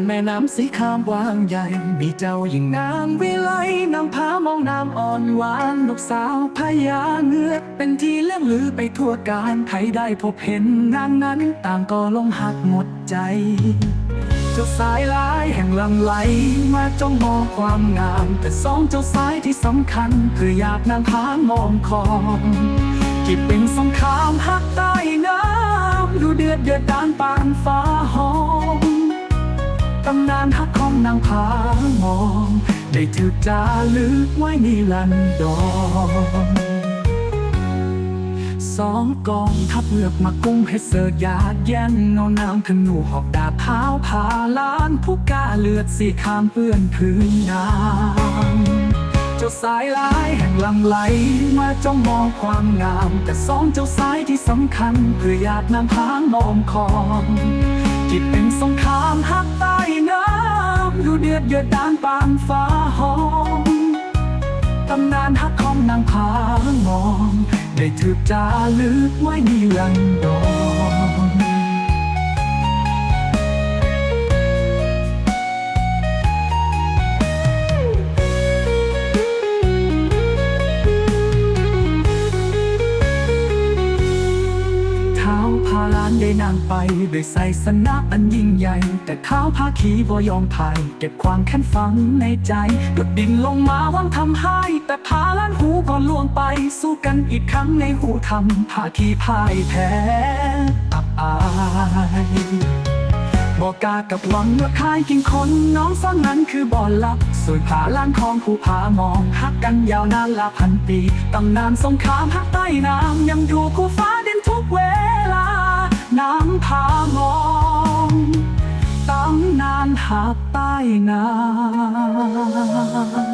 านแม่น้ำสีครามวางใหญ่ มีเจ้าหญิงนางวิไลนำพามองน้ำอ่อนหวานลูกสาวพญาเงือกเป็นที่เลื่องลือไปทั่วการใครได้พบเห็นนางนั้นต่างก็ลงหักหมดใจเจ้าสายลายแห่งลังไหล มาจ้องมองความงาม แต่สองเจ้าสายที่สำคัญ คืออยากนางพามองคองที่เป็นสงครามหักใต้น้ำดูเดือดเดือดดานปานฟ้าหำนานฮักของนางพามอง ได้ถูกจารึกไว้นิรันดรสองกองทัพเลือกมากุ้มให้เสิร์ยาดแย่งเงาน้ำธนูหอกดาบเท้าพาล้านผู้กล้าเลือดสีขามเปื้อนพื้นน้ำเจ้าสายลายแห่งลำไหลมาจ้องมองความงาม แต่สองเจ้าสายที่สำคัญเพื่ออยากนำพางมองคองที่เป็นสงคราม ลือดเดือดดานปานฟ้าห้องตำนานฮักของนางพางมอง ได้ถือจาลึกไว้นิรันดร พาล้านได้นางไปด้วยใส่สนะอันยิ่งใหญ่ แต่เท้าพาขีบ่ยอมพ่ายเก็บความแค้นฝังในใจหยดดินลงมาหวังทำให้ แต่พาล้านหูก็ล่วงไปสู้กันอีกครั้งในหูทำพาขีพ่ายแพ้อับอายบอกกากับหวังว่าคายกินคนน้องซ่อนนั้นคือบ่อลับสวยผาล้านของผู้พามองฮักกันยาวนานลาพันปีตำนานสงครามฮักใต้น้ำยังอยู่คู่ฟ้าดินทุกเว น้ำผามองตำนานหากใต้น้ำ